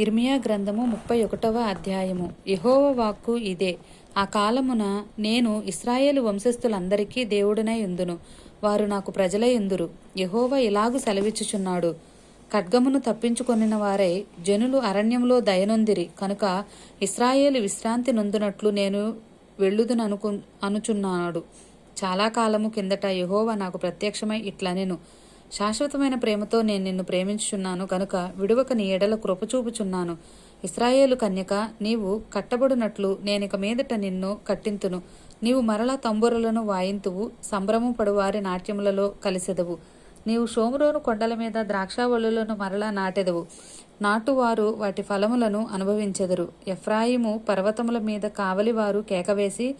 ఇర్మియా గ్రంథము ముప్పై ఒకటవ అధ్యాయము. యహోవ వాక్కు ఇదే. ఆ కాలమున నేను ఇస్రాయేలు వంశస్థులందరికీ దేవుడనై ఉందును. వారు నాకు ప్రజలై ఉందురు. యెహోవా ఇలాగు సెలవిచ్చుచున్నాడు? ఖడ్గమును తప్పించుకొనిన వారై జనులు అరణ్యంలో దయనొందిరి. కనుక ఇస్రాయేలు విశ్రాంతి నొందునట్లు నేను వెళ్ళుదుననుకు అనుచున్నాడు. చాలా కాలము కిందట యహోవ నాకు ప్రత్యక్షమై ఇట్లనెను. శాశ్వతమైన ప్రేమతో నేను నిన్ను ప్రేమించుచున్నాను కనుక విడువక నీ ఎడల కృపచూపుచున్నాను ఇస్రాయేలు కన్యక నీవు కట్టబడినట్లు నేనిక మీదట నిన్ను కట్టింతును. నీవు మరలా తంబురలను వాయింతువు సంభ్రమం పడువారి నాట్యములలో కలిసెదవు. నీవు షోమురోను కొండల మీద ద్రాక్షావళులను మరలా నాటెదవు. నాటువారు వాటి ఫలములను అనుభవించెదరు. ఎఫ్రాయిము పర్వతముల మీద కావలివారు కేకవేసి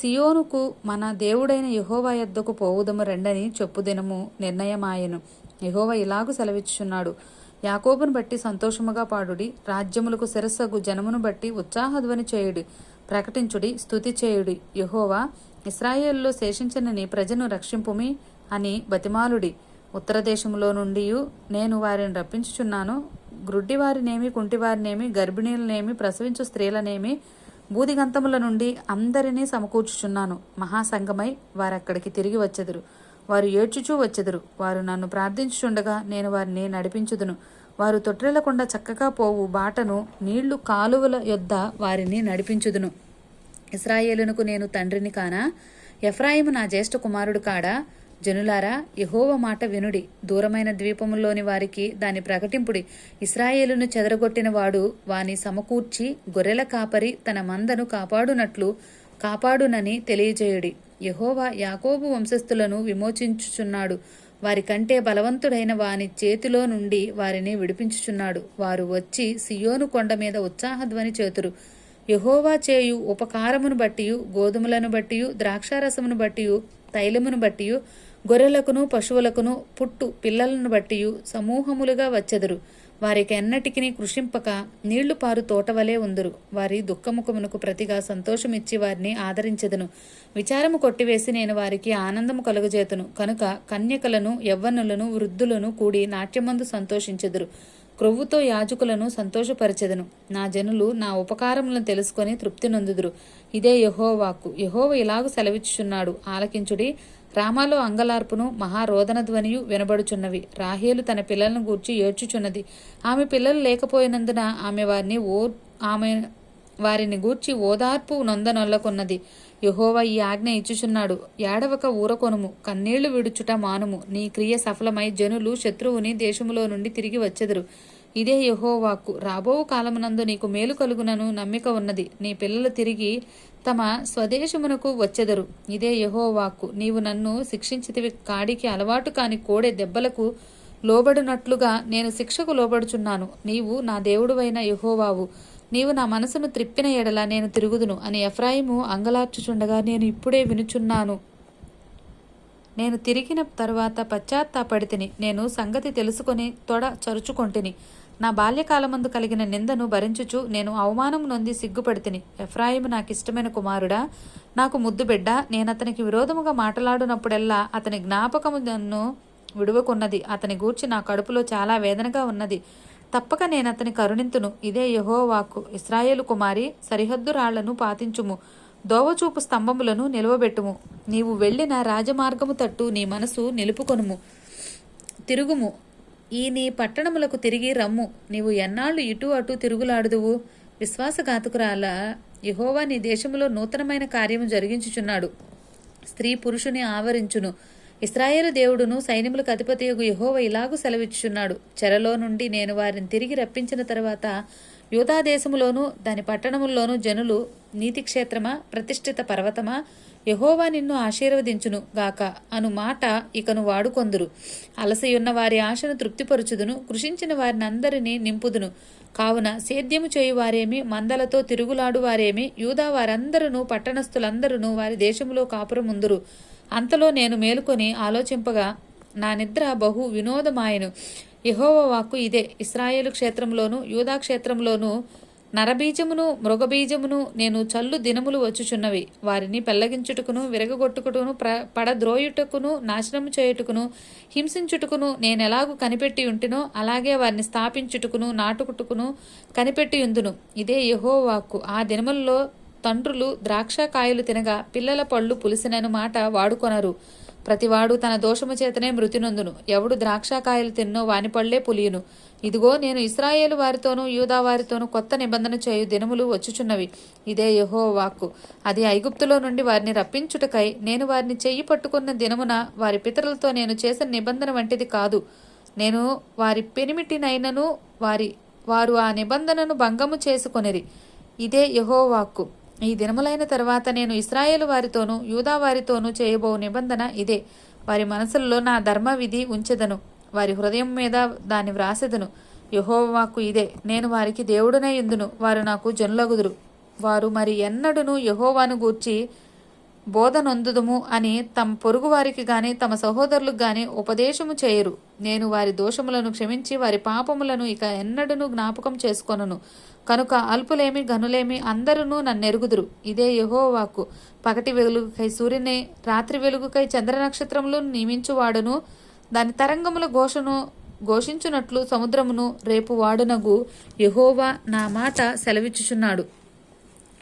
సియోనుకు మన దేవుడైన యెహోవా యొద్దకు పోవుదము రెండని చెప్పుదినము నిర్ణయమాయెను. యహోవ ఇలాగు సెలవిచ్చుచున్నాడు. యాకోబును బట్టి సంతోషముగా పాడుడి రాజ్యములకు శిరస్సగు జనమును బట్టి ఉత్సాహధ్వని చేయుడి ప్రకటించుడి స్థుతి చేయుడి. యహోవా ఇస్రాయేల్లో శేషించిన నీ ప్రజను రక్షింపుమి అని బతిమాలుడి. ఉత్తర దేశములో నుండి నేను వారిని రప్పించుచున్నాను. గ్రుడ్డివారినేమి కుంటివారినేమి గర్భిణీలనేమి ప్రసవించు స్త్రీలనేమి బూదిగంతముల నుండి అందరినీ సమకూర్చుచున్నాను. మహాసంగమై వారక్కడికి తిరిగి వచ్చెదరు. వారు ఏడ్చుచూ వచ్చెదరు. వారు నన్ను ప్రార్థించుచుండగా నేను వారిని నడిపించుదును. వారు తొట్రెలకుండా చక్కగా పోవు. బాటను నీళ్ళు కాలువల యొద్ద వారిని నడిపించుదును. ఇస్రాయేలునకు నేను తండ్రిని కానా? ఎఫ్రాయిము నా జ్యేష్ఠ కుమారుడు కాడా? జనులారా యహోవ మాట వినుడి. దూరమైన ద్వీపముల్లోని వారికి దాని ప్రకటింపుడి. ఇస్రాయేలును చెదరగొట్టిన వాడు వాని సమకూర్చి గొర్రెల కాపరి తన మందను కాపాడునట్లు కాపాడునని తెలియజేయుడి. యహోవా యాకోబు వంశస్థులను విమోచించుచున్నాడు. వారి కంటే బలవంతుడైన వాని చేతిలో నుండి వారిని విడిపించుచున్నాడు. వారు వచ్చి సియోను కొండ మీద ఉత్సాహధ్వని చేతురు. యహోవా చేయు ఉపకారమును బట్టియు గోధుమలను బట్టియు ద్రాక్షారసమును బట్టియు తైలమును బట్టియు గొర్రెలకును పశువులకును పుట్టు పిల్లలను బట్టియు సమూహములుగా వచ్చెదరు. వారికి కృషింపక నీళ్ళు పారు తోటవలే ఉందరు. వారి దుఃఖముఖమునకు ప్రతిగా సంతోషమిచ్చి వారిని ఆదరించెదను. విచారము కొట్టివేసి నేను వారికి ఆనందము కలుగజేతను. కనుక కన్యకలను యవ్వనులను వృద్ధులను కూడి నాట్యమందు సంతోషించెదరు. క్రొవ్వుతో యాజకులను సంతోషపరచెదను. నా జనులు నా ఉపకారములను తెలుసుకొని తృప్తి నొందుదురు. ఇదే యహోవాకు. యహోవ ఇలాగు సెలవిచ్చుచున్నాడు. ఆలకించుడి రామాలో అంగలార్పును మహారోదన ధ్వనియు వినబడుచున్నవి. రాహేలు తన పిల్లలను గూర్చి ఏడ్చుచున్నది. ఆమె పిల్లలు లేకపోయినందున ఆమె వారిని ఓ ఆమె వారిని గూర్చి ఓదార్పు నొందనొల్లకున్నది. యహోవా ఈ ఆజ్ఞ ఇచ్చుచున్నాడు. ఏడవక ఊరకొనుము. కన్నీళ్ళు విడుచుట మానుము. నీ క్రియ సఫలమై జనులు శత్రువుని దేశములో నుండి తిరిగి వచ్చెదరు. ఇదే యహోవాకు. రాబో కాలమునందు నీకు మేలు కలుగునను నమ్మిక ఉన్నది. నీ పిల్లలు తిరిగి తమ స్వదేశమునకు వచ్చెదరు. ఇదే యహోవాక్కు నీవు నన్ను శిక్షించితివి కాడికి అలవాటు కాని కోడె దెబ్బలకు లోబడినట్లుగా నేను శిక్షకు లోబడుచున్నాను. నీవు నా దేవుడువైన యహోవావు. నీవు నా మనసును త్రిప్పిన ఎడల నేను తిరుగుదును అని ఎఫ్రాయిము అంగలార్చుచుండగా నేను ఇప్పుడే వినుచున్నాను. నేను తిరిగిన తర్వాత పశ్చాత్తాపడితిని నేను సంగతి తెలుసుకొని తొడ చరుచుకొంటిని. నా బాల్యకాలమందు కలిగిన నిందను భరించుచు నేను అవమానం నొంది సిగ్గుపడితిని. ఎఫ్రాయిము నాకిష్టమైన కుమారుడా నాకు ముద్దు బిడ్డ నేనతనికి విరోధముగా మాట్లాడునప్పుడెల్లా అతని జ్ఞాపకము నన్ను విడువకున్నది. అతని గూర్చి నా కడుపులో చాలా వేదనగా ఉన్నది. తప్పక నేను అతని కరుణింతును. ఇదే యహోవాకు. ఇస్రాయేలు కుమారి సరిహద్దు రాళ్ళను పాతించుము. దోవచూపు స్తంభములను నిలవబెట్టుము. నీవు వెళ్ళిన రాజమార్గము తట్టు నీ మనసు నిలుపుకొనుము. తిరుగుము. ఈ నీ పట్టణములకు తిరిగి రమ్ము. నీవు ఎన్నాళ్ళు ఇటు అటు తిరుగులాడుదువు? విశ్వాసఘాతుకురాల యహోవా నీ దేశములో నూతనమైన కార్యము జరిగించుచున్నాడు. స్త్రీ పురుషుని ఆవరించును. ఇస్రాయేలు దేవుడును సైన్యములకు అధిపతియగు యహోవ ఇలాగూ సెలవిచ్చుచున్నాడు. చెరలో నుండి నేను వారిని తిరిగి రప్పించిన తర్వాత యూదాదేశములోనూ దాని పట్టణముల్లోనూ జనులు నీతిక్షేత్రమా ప్రతిష్ఠిత పర్వతమా యహోవా నిన్ను ఆశీర్వదించును గాక అను మాట ఇకను వాడుకొందురు. అలసియున్న వారి ఆశను తృప్తిపరుచుదును కృషించిన వారిని అందరినీ నింపుదును. కావున సేద్యము చేయు వారేమి మందలతో తిరుగులాడు వారేమి యూదా వారందరూ పట్టణస్థులందరూ వారి దేశములో కాపురముందురు. అంతలో నేను మేలుకొని ఆలోచింపగా నా నిద్ర బహు వినోదమాయను. యహోవ వాక్కు ఇదే. ఇస్రాయేలు క్షేత్రంలోను యూదా క్షేత్రంలోనూ నరబీజమును మృగబీజమును నేను చల్లు దినములు వచ్చుచున్నవి. వారిని పెళ్ళగించుటకును విరగగొట్టుకును ప్ర పడద్రోయుటకును నాశనము చేయుటకును హింసించుటకును నేనెలాగూ కనిపెట్టి ఉంటినో అలాగే వారిని స్థాపించుటకును నాటుకుటుకును కనిపెట్టి ఉందును. ఇదే యహో వాక్కు. ఆ దినములలో తండ్రులు ద్రాక్షకాయలు తినగా పిల్లల పళ్ళు పులిసినను మాట వాడుకొనరు. ప్రతివాడు తన దోషము చేతనే మృతినందును. ఎవడు ద్రాక్షకాయలు తిన్నో వాని పళ్ళే పులియును. ఇదిగో నేను ఇస్రాయేలు వారితోనూ యూదా వారితోనూ కొత్త నిబంధన చేయు దినములు వచ్చుచున్నవి. ఇదే యహో వాక్కు. అది ఐగుప్తులో నుండి వారిని రప్పించుటకై నేను వారిని చెయ్యి పట్టుకున్న దినమున వారి పితరులతో నేను చేసిన నిబంధన వంటిది కాదు. నేను వారి పెనిమిటినైనను వారి వారు ఆ నిబంధనను భంగము చేసుకొనిరి. ఇదే యహో వాక్కు. ఈ దినములైన తర్వాత నేను ఇస్రాయేలు వారితోనూ యూదా వారితోనూ చేయబో నిబంధన ఇదే. వారి మనసుల్లో నా ధర్మ విధి ఉంచెదను. వారి హృదయం మీద దాన్ని వ్రాసెదను. యహోవాకు ఇదే. నేను వారికి దేవుడనై ఎందును వారు నాకు జనులగుదురు. వారు మరి ఎన్నడును యహోవాను గూర్చి బోధనొందుదుము అని తమ పొరుగువారికి గాని తమ సహోదరులకు గాని ఉపదేశము చేయరు. నేను వారి దోషములను క్షమించి వారి పాపములను ఇక ఎన్నడను జ్ఞాపకం చేసుకొనును. కనుక అల్పులేమి గనులేమి అందరూ నన్నెరుగుదురు. ఇదే యహోవాకు. పగటి వెలుగుకై సూర్యుని రాత్రి వెలుగుకై చంద్ర నక్షత్రములు నియమించువాడును. దాని తరంగముల ఘోషను ఘోషించునట్లు సముద్రమును రేపు వాడునగు. యహోవా నా మాట సెలవిచ్చుచున్నాడు.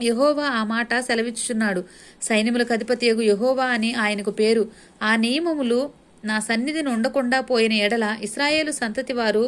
యహోవా ఆ మాట సెలవిచ్చుచున్నాడు. సైన్యములకు అధిపతియగు యహోవా అని ఆయనకు పేరు. ఆ నియమములు నా సన్నిధిని ఉండకుండా పోయిన ఎడల ఇస్రాయేలు సంతతి వారు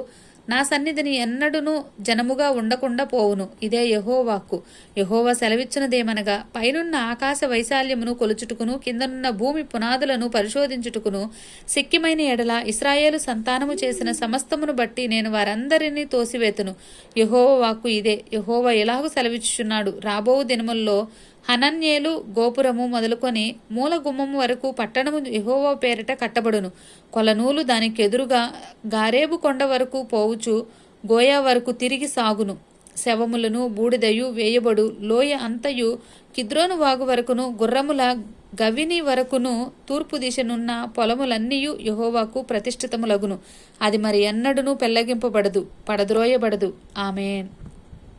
నా సన్నిధిని ఎన్నడును జనముగా ఉండకుండా పోవును. ఇదే యహోవాక్కు యహోవ సెలవిచ్చినదేమనగా పైనున్న ఆకాశ వైశాల్యమును కొలుచుటకును కిందనున్న భూమి పునాదులను పరిశోధించుటకును సిక్కిమైన ఎడల ఇస్రాయేలు సంతానము చేసిన సమస్తమును బట్టి నేను వారందరినీ తోసివేతును. యహోవ వాక్కు ఇదే. యహోవ ఎలాగూ సెలవిచ్చుచున్నాడు? రాబో దినముల్లో హనన్యేలు గోపురము మొదలుకొని మూల గుమ్మము వరకు పట్టణము యెహోవా పేరిట కట్టబడును. కొలనూలు దానికి ఎదురుగా గారేబు కొండ వరకు పోవుచు గోయా వరకు తిరిగి సాగును. శవములను బూడిదయు వేయబడు. లోయ అంతయు కిద్రోను వాగు వరకును గుర్రముల గవిని వరకును తూర్పు దిశనున్న పొలములన్నీయు యహోవాకు ప్రతిష్ఠితములగును. అది మరి ఎన్నడూనూ పెళ్ళగింపబడదు పడద్రోయబడదు. ఆమెన్.